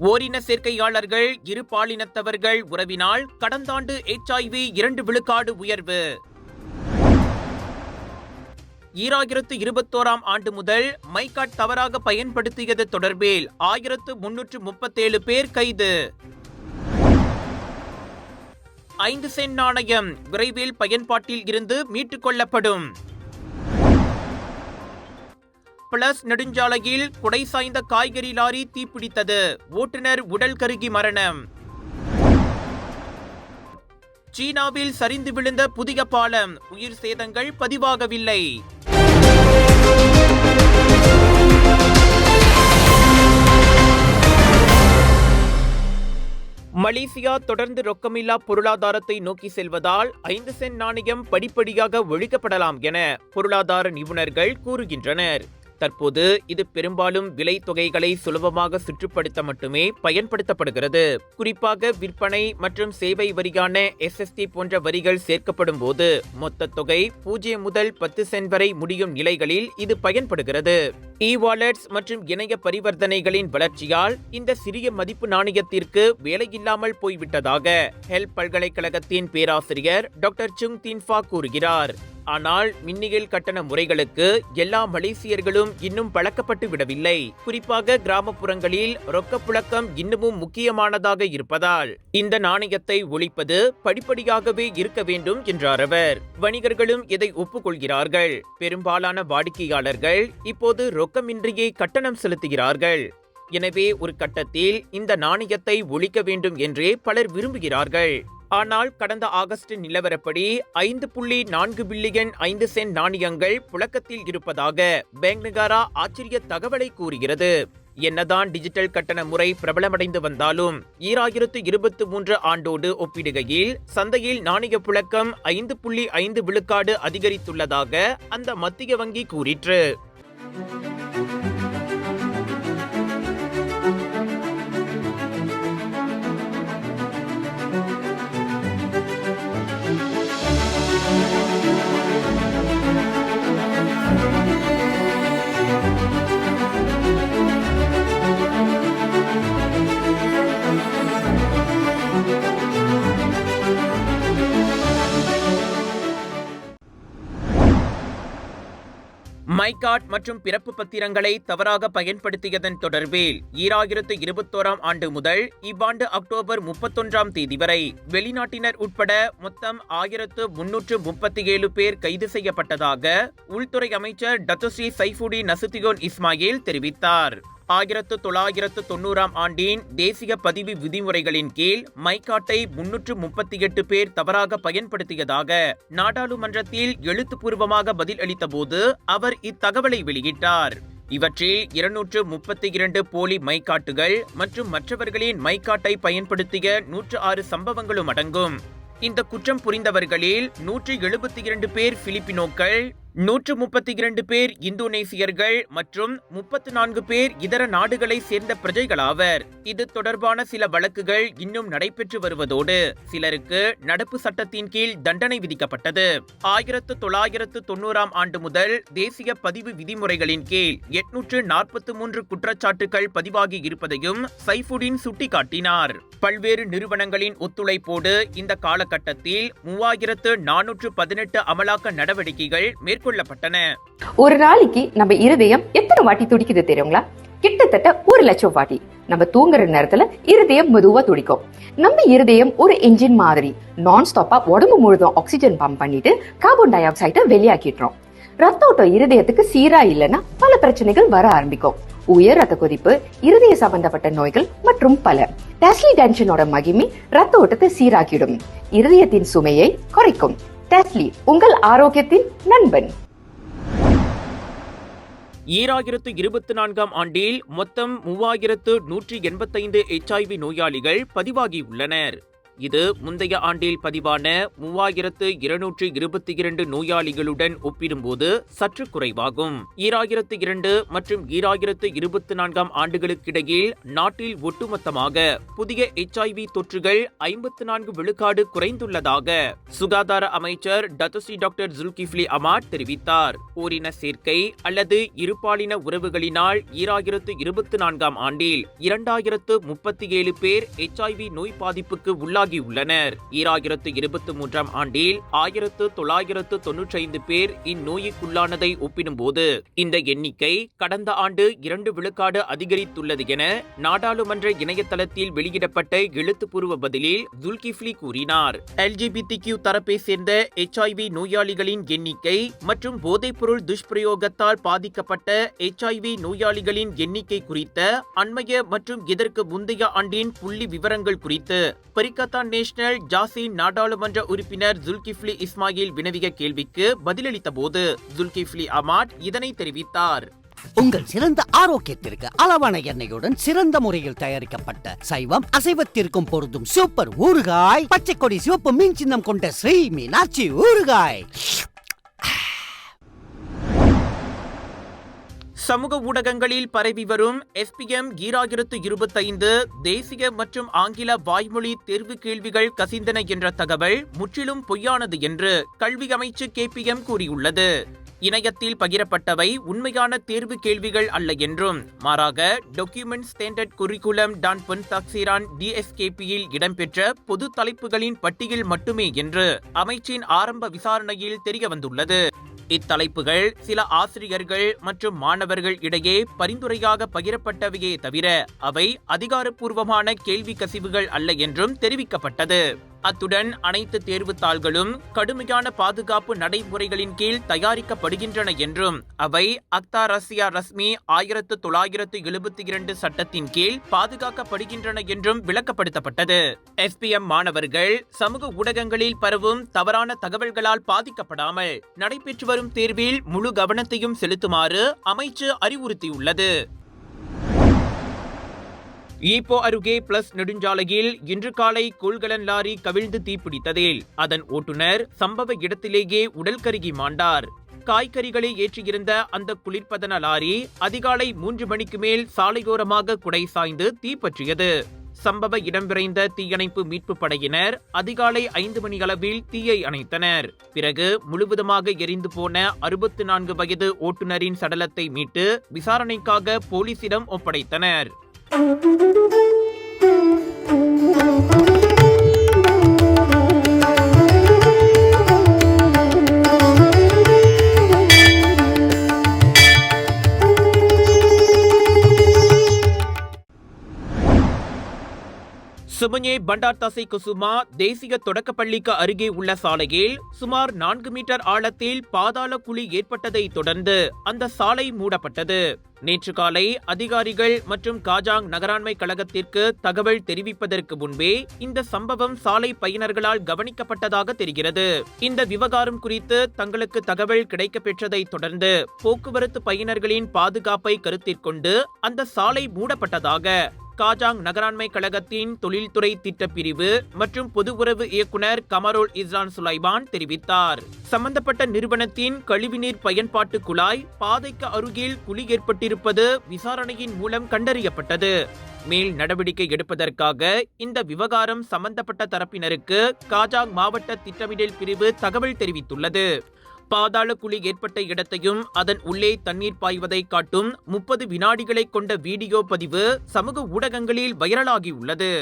ஓரின சேர்க்கையாளர்கள் இரு பாலினத்தவர்கள் உறவினால் கடந்த ஆண்டு எச்ஐவி இரண்டு விழுக்காடு உயர்வு. ஈராயிரத்து இருபத்தோராம் ஆண்டு முதல் மைகாட் தவறாக பயன்படுத்தியது தொடர்பில் ஆயிரத்து முன்னூற்று முப்பத்தேழு பேர் கைது. ஐந்து சென்ட் நாணயம் விரைவில் பயன்பாட்டில் இருந்து மீட்டுக் கொள்ளப்படும். பிளஸ் நெடுஞ்சாலையில் குடை சாய்ந்த காய்கறி லாரி தீப்பிடித்தது. ஓட்டுநர் உடல் கருகி மரணம். சீனாவில் சரிந்து விழுந்த புதிய பாலம். உயிர் சேதங்கள் பதிவாகவில்லை. மலேசியா தொடர்ந்து ரொக்கமில்லா பொருளாதாரத்தை நோக்கி செல்வதால் ஐந்து சென்ட் நாணயம் படிப்படியாக ஒழிக்கப்படலாம் என பொருளாதார நிபுணர்கள் கூறுகின்றனர். தற்போது இது பெரும்பாலும் விலை தொகைகளை சுலபமாக சுற்றுப்படுத்த மட்டுமே பயன்படுத்தப்படுகிறது. குறிப்பாக விற்பனை மற்றும் சேவை வரியான எஸ்எஸ்டி போன்ற வரிகள் சேர்க்கப்படும் போது மொத்த தொகை பூஜ்ஜியம் முதல் பத்து சென்ட் வரை முடியும் நிலைகளில் இது பயன்படுகிறது. இ வாலெட்ஸ் மற்றும் இணைய பரிவர்த்தனைகளின் வளர்ச்சியால் இந்த சிறிய மதிப்பு நாணயத்திற்கு வேலையில்லாமல் போய்விட்டதாக ஹெல்ப் பல்கலைக்கழகத்தின் பேராசிரியர் டாக்டர் சுங் தின்ஃபா கூறுகிறார். ஆனால் மின்னியல் கட்டண முறைகளுக்கு எல்லா மலேசியர்களும் இன்னும் பழக்கப்பட்டு விடவில்லை. குறிப்பாக கிராமப்புறங்களில் ரொக்கப்புழக்கம் இன்னமும் முக்கியமானதாக இருப்பதால் இந்த நாணயத்தை ஒழிப்பது படிப்படியாகவே இருக்க வேண்டும் என்றார் அவர். வணிகர்களும் இதை ஒப்புக்கொள்கிறார்கள். பெரும்பாலான வாடிக்கையாளர்கள் இப்போது ரொக்கமின்றியே கட்டணம் செலுத்துகிறார்கள். எனவே ஒரு கட்டத்தில் இந்த நாணயத்தை ஒழிக்க வேண்டும் என்றே பலர் விரும்புகிறார்கள். ஆனால் கடந்த ஆகஸ்ட் நிலவரப்படி ஐந்து புள்ளி நான்கு பில்லியன் ஐந்து சென்ட் நாணயங்கள் புழக்கத்தில் இருப்பதாக பேங்க் நிகாரா ஆச்சரிய தகவலை கூறுகிறது. என்னதான் டிஜிட்டல் கட்டண முறை பிரபலமடைந்து வந்தாலும் ஈராயிரத்து இருபத்தி மூன்று ஆண்டோடு ஒப்பிடுகையில் சந்தையில் நாணய புழக்கம் ஐந்து புள்ளி ஐந்து விழுக்காடு அதிகரித்துள்ளதாக அந்த மத்திய வங்கி கூறிற்று. மைகாட் மற்றும் பிறப்பு பத்திரங்களை தவறாக பயன்படுத்தியதன் தொடர்பில் ஈராயிரத்து இருபத்தோராம் ஆண்டு முதல் இவ்வாண்டு அக்டோபர் முப்பத்தொன்றாம் தேதி வரை வெளிநாட்டினர் உட்பட மொத்தம் ஆயிரத்து முன்னூற்று முப்பத்தி ஏழு பேர் கைது செய்யப்பட்டதாக உள்துறை அமைச்சர் டத்துஸ்ரீ சைஃபுடி நசுத்தியோன் இஸ்மாயில் தெரிவித்தார். ஆயிரத்து தொள்ளாயிரத்து தொண்ணூறாம் ஆண்டின் தேசிய பதிவு விதிமுறைகளின் கீழ் மைகாட்டை முன்னூற்று முப்பத்தி எட்டு பேர் தவறாக பயன்படுத்தியதாக நாடாளுமன்றத்தில் எழுத்துப்பூர்வமாக பதில் அளித்தபோது அவர் இத்தகவலை வெளியிட்டார். இவற்றில் இருநூற்று முப்பத்தி இரண்டு போலி மைக்காட்டுகள் மற்றும் மற்றவர்களின் மைக்காட்டை பயன்படுத்திய நூற்று ஆறு சம்பவங்களும் அடங்கும். இந்த குற்றம் புரிந்தவர்களில் நூற்றி எழுபத்தி இரண்டு பேர் பிலிப்பினோக்கள் நூற்று முப்பத்தி இரண்டு பேர் இந்தோனேசியர்கள் மற்றும் முப்பத்து நான்கு பேர் இதர நாடுகளை சேர்ந்த பிரஜைகளாவர். இது தொடர்பான சில வழக்குகள் இன்னும் நடைபெற்று வருவதோடு சிலருக்கு நடப்பு சட்டத்தின் கீழ் தண்டனை விதிக்கப்பட்டது. ஆயிரத்து தொள்ளாயிரத்து தொண்ணூறாம் ஆண்டு முதல் தேசிய பதிவு விதிமுறைகளின் கீழ் எட்நூற்று நாற்பத்தி மூன்று குற்றச்சாட்டுகள் பதிவாகி இருப்பதையும் சைஃபுடின் சுட்டிக்காட்டினார். பல்வேறு நிறுவனங்களின் ஒத்துழைப்போடு இந்த காலகட்டத்தில் மூவாயிரத்து நானூற்று பதினெட்டு அமலாக்க நடவடிக்கைகள் மேற்கொள்ளப்பட்டன. ஒரு நாளைக்கு நம்ம இருதயம் எத்தனை வாட்டி துடிக்குது தெரியுங்களா? கிட்டத்தட்ட ஒரு லட்சம் வாட்டி. நம்ம தூங்குற நேரத்துல இருதயம் மெதுவா துடிக்கும். நம்ம இருதயம் ஒரு என்ஜின் மாதிரி நான் ஸ்டாப்பா உடம்பு முழுதும் ஆக்சிஜன் பம்ப் பண்ணிட்டு கார்பன் டை ஆக்சைடை வெளியாக்கிடுறோம். ரத்த ஓட்டம் இருதயத்துக்கு சீரா இல்லைன்னா பல பிரச்சனைகள் வர ஆரம்பிக்கும். உயர் ரத்த கொதிப்பு இருதய சம்பந்தப்பட்ட நோய்கள் மற்றும் பல. டெஸ்லி டென்ஷனோட மகிமை ரத்த ஓட்டத்தை சீராக்கிடும். இருதயத்தின் சுமையை குறைக்கும். டெஸ்லி உங்கள் ஆரோக்கியத்தின் நண்பன். ஈராயிரத்து இருபத்தி நான்காம் ஆண்டில் மொத்தம் மூவாயிரத்து நூற்றி எண்பத்தைந்து எச்ஐவி நோயாளிகள் பதிவாகியுள்ளனர் இது முந்தைய ஆண்டில் பதிவான மூவாயிரத்து இருநூற்று இருபத்தி இரண்டு நோயாளிகளுடன் ஒப்பிடும்போது சற்று குறைவாகும். ஈராயிரத்து இரண்டு மற்றும் ஈராயிரத்து இருபத்தி நான்காம் ஆண்டுகளுக்கிடையில் நாட்டில் ஒட்டுமொத்தமாக புதிய எச்ஐவி தொற்றுகள் ஐம்பத்து நான்கு விழுக்காடு குறைந்துள்ளதாக சுகாதார அமைச்சர் டத்தசி டாக்டர் ஜுல்கிஃப்லி அமாட் தெரிவித்தார். ஓரின சேர்க்கை அல்லது இருபாலின உறவுகளினால் ஈராயிரத்து இருபத்தி நான்காம் ஆண்டில் இரண்டாயிரத்து முப்பத்தி ஏழு பேர் எச்ஐவி நோய் பாதிப்புக்கு உள்ளாகியுள்ளனர் ஈராயிரத்து இருபத்தி மூன்றாம் ஆண்டில் ஆயிரத்து தொள்ளாயிரத்து தொன்னூற்றி ஐந்து பேர் இந்நோய்க்குள்ளானதை ஒப்பிடும்போது இந்த எண்ணிக்கை கடந்த ஆண்டு இரண்டு விழுக்காடு அதிகரித்துள்ளது என நாடாளுமன்ற இணையதளத்தில் வெளியிடப்பட்ட எழுத்துப்பூர்வ பதிலில் துல்கிஃப்லி கூறினார். எல்ஜிபிடி கியூ தரப்பை சேர்ந்த எச்ஐவி நோயாளிகளின் எண்ணிக்கை மற்றும் போதைப்பொருள் துஷ்பிரயோகத்தால் பாதிக்கப்பட்ட எச்ஐவி நோயாளிகளின் எண்ணிக்கை குறித்த அண்மைய மற்றும் இதற்கு முந்தைய ஆண்டின் புள்ளி விவரங்கள் குறித்து பாகிஸ்தான் நேஷனல் ஜாசின் நாடாளுமன்ற உறுப்பினர் ஜுல்கிஃப்லி இஸ்மாயில் வினவிய கேள்விக்கு பதிலளித்த போது ஜுல்கிஃப்லி அமாட் இதனை தெரிவித்தார். உங்கள் சிறந்த ஆரோக்கியத்திற்கு அளவான எண்ணெயுடன் சிறந்த முறையில் தயாரிக்கப்பட்ட சைவம் அசைவத்திற்கும் பொருந்தும் சூப்பர் ஊறுகாய் பச்சை கொடி சிவப்பு மீன் சின்னம் கொண்ட ஸ்ரீ மீனாட்சி ஊறுகாய். சமூக ஊடகங்களில் பரவி வரும் எஸ்பிஎம் ஈராயிரத்து இருபத்தைந்து தேசிய மற்றும் ஆங்கில வாய்மொழி தேர்வு கேள்விகள் கசிந்தன என்ற தகவல் முற்றிலும் பொய்யானது என்று கல்வி அமைச்சு கேபிஎம் கூறியுள்ளது. இணையத்தில் பகிரப்பட்டவை உண்மையான தேர்வு கேள்விகள் அல்ல என்றும் மாறாக டொக்யூமெண்ட் ஸ்டாண்டர்ட் குறிக்குலம் டான் பொன் தக்சீரான் டிஎஸ்கேபியில் இடம்பெற்ற பொது தலைப்புகளின் பட்டியல் மட்டுமே என்று அமைச்சின் ஆரம்ப விசாரணையில் தெரியவந்துள்ளது. இத்தலைப்புகள் சில ஆசிரியர்கள் மற்றும் மாணவர்கள் இடையே பரிந்துரையாக பகிரப்பட்டவையே தவிர அவை அதிகாரப்பூர்வமான கேள்வி கசிவுகள் அல்ல என்றும் தெரிவிக்கப்பட்டது. அத்துடன் அனைத்து தேர்வுத் தாள்களும் கடுமையான பாதுகாப்பு நடைமுறைகளின் கீழ் தயாரிக்கப்படுகின்றன என்றும் அவை அக்தா ரஷ்யா ரஸ்மி ஆயிரத்து தொள்ளாயிரத்து எழுபத்தி இரண்டு சட்டத்தின் கீழ் பாதுகாக்கப்படுகின்றன என்றும் விளக்கப்படுத்தப்பட்டது. எஸ்பிஎம் மாணவர்கள் சமூக ஊடகங்களில் பரவும் தவறான தகவல்களால் பாதிக்கப்படாமல் நடைபெற்று வரும் தேர்வில் முழு கவனத்தையும் செலுத்துமாறு அமைச்சு அறிவுறுத்தியுள்ளது. ஈப்போ அருகே பிளஸ் நெடுஞ்சாலையில் இன்று காலை கொள்கலன் லாரி கவிழ்ந்து தீப்பிடித்ததில் அதன் ஓட்டுநர் சம்பவ இடத்திலேயே உடல் கருகி மாண்டார். காய்கறிகளை ஏற்றியிருந்த அந்த குளிர்பதன லாரி அதிகாலை மூன்று மணிக்கு மேல் சாலையோரமாக குடை சாய்ந்து தீப்பற்றியது. சம்பவ இடம் விரைந்த தீயணைப்பு மீட்பு படையினர் அதிகாலை ஐந்து மணி அளவில் தீயை அணைத்தனர். பிறகு முழுவதுமாக எரிந்து போன அறுபத்து நான்கு வயது ஓட்டுநரின் சடலத்தை மீட்டு விசாரணைக்காக போலீசிடம் ஒப்படைத்தனர். Música சுமஞே பண்டார் தசை குசுமா தேசிய தொடக்கப்பள்ளிக்கு அருகே உள்ள சாலையில் சுமார் நான்கு மீட்டர் ஆழத்தில் பாதாள குழி ஏற்பட்டதை தொடர்ந்து அந்த சாலை மூடப்பட்டது. நேற்று காலை அதிகாரிகள் மற்றும் காஜாங் நகராண்மை கழகத்திற்கு தகவல் தெரிவிப்பதற்கு முன்பே இந்த சம்பவம் சாலை பயனர்களால் கவனிக்கப்பட்டதாக தெரிகிறது. இந்த விவகாரம் குறித்து தங்களுக்கு தகவல் கிடைக்கப்பெற்றதை தொடர்ந்து போக்குவரத்து பயனர்களின் பாதுகாப்பை கருத்திற்கொண்டு அந்த சாலை மூடப்பட்டதாக காஜாங் நகராண்மை கழகத்தின் தொழில்துறை திட்டப் பிரிவு மற்றும் பொது உறவு இயக்குனர் கமரோல் இஸ்ரான் சுலைபான் தெரிவித்தார். சம்பந்தப்பட்ட நிறுவனத்தின் கழிவுநீர் பயன்பாட்டு குழாய் பாதைக்கு அருகில் குழி ஏற்பட்டிருப்பது விசாரணையின் மூலம் கண்டறியப்பட்டது. மேல் நடவடிக்கை எடுப்பதற்காக இந்த விவகாரம் சம்பந்தப்பட்ட தரப்பினருக்கு காஜாங் மாவட்ட திட்டமிடல் பிரிவு தகவல் தெரிவித்துள்ளது. பாதாள குழி ஏற்பட்ட இடத்தையும் அதன் உள்ளே தண்ணீர் பாய்வதை காட்டும் முப்பது வினாடிகளை கொண்ட வீடியோ பதிவு சமூக ஊடகங்களில் வைரலாகியுள்ளது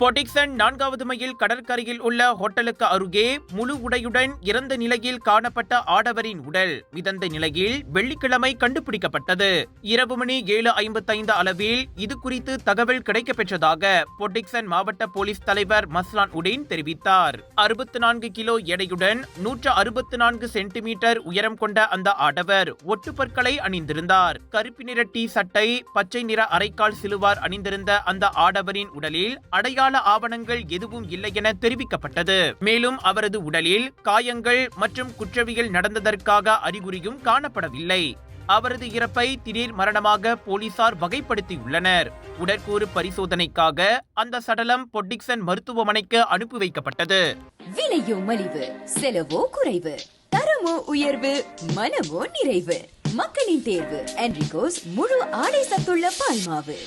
பொடிக்சன் நான்காவது மைல் கடற்கரையில் உள்ள ஹோட்டலுக்கு அருகே முழு உடையுடன் இறந்த நிலையில் காணப்பட்ட ஆடவரின் உடல் மிதந்த நிலையில் வெள்ளிக்கிழமை கண்டுபிடிக்கப்பட்டது. இரவு மணி ஏழு ஐம்பத்தைந்து அளவில் இது குறித்து தகவல் கிடைக்கப்பெற்றதாக பொட்டிக்சன் மாவட்ட போலீஸ் தலைவர் மஸ்லான் உடேன் தெரிவித்தார். அறுபத்தி நான்கு கிலோ எடையுடன் நூற்று அறுபத்தி நான்கு சென்டிமீட்டர் உயரம் கொண்ட அந்த ஆடவர் ஒட்டுப்பற்களை அணிந்திருந்தார். கருப்பு நிற டி சட்டை பச்சை நிற அரைக்கால் சிலுவார் அணிந்திருந்த அந்த ஆடவரின் உடலில் அடையாள அடையாள ஆவணங்கள் எதுவும் இல்லை என தெரிவிக்கப்பட்டது. மேலும் அவரது உடலில் காயங்கள் மற்றும் குற்றவியல் நடந்ததற்காக அறிகுறியும் காணப்படவில்லை. அவரது இறப்பை திடீர் மரணமாக போலீசார் வகைப்படுத்தியுள்ளனர். உடற்கூறு பரிசோதனைக்காக அந்த சடலம் பொட்டிக்சன் மருத்துவமனைக்கு அனுப்பி வைக்கப்பட்டது. விலையோ மலிவு செலவோ குறைவு தரமோ உயர்வு மனமோ நிறைவு. மக்களின் தேர்வு என்ரிகோஸ் முழு ஆடை சத்துள்ள பால்மாவு.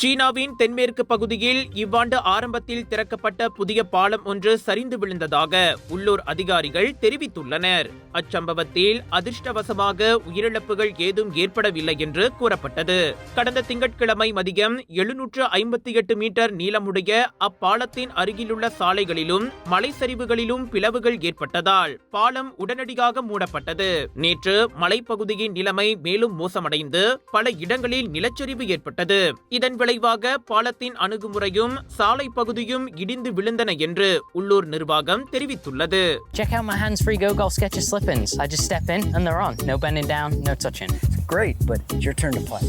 சீனாவின் தென்மேற்கு பகுதியில் இவ்வாண்டு ஆரம்பத்தில் திறக்கப்பட்ட புதிய பாலம் ஒன்று சரிந்து விழுந்ததாக உள்ளூர் அதிகாரிகள் தெரிவித்துள்ளனர். அச்சம்பவத்தில் அதிர்ஷ்டவசமாக உயிரிழப்புகள் ஏதும் ஏற்படவில்லை என்று கூறப்பட்டது. கடந்த திங்கட்கிழமை மதியம் எழுநூற்று ஐம்பத்தி எட்டு மீட்டர் நீளமுடைய அப்பாலத்தின் அருகிலுள்ள சாலைகளிலும் மலைச்சரிவுகளிலும் பிளவுகள் ஏற்பட்டதால் பாலம் உடனடியாக மூடப்பட்டது. நேற்று மலைப்பகுதியின் நிலைமை மேலும் மோசமடைந்து பல இடங்களில் நிலச்சரிவு ஏற்பட்டது. இதன் விளைவாக பாலத்தின் அணுகுமுறையும் சாலை பகுதியும் இடிந்து விழுந்தன என்று உள்ளூர் நிர்வாகம் தெரிவித்துள்ளது Check out my hands-free Go Golf Sketches slip-ins. I just step in and they're on. No bending down, no touching. Great, but it's your turn to play.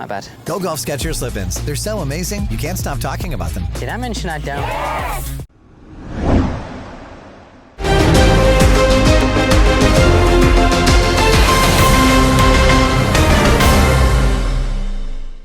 My bad. Go Golf Skechers slip-ins. They're so amazing, you can't stop talking about them. Did I mention I don't?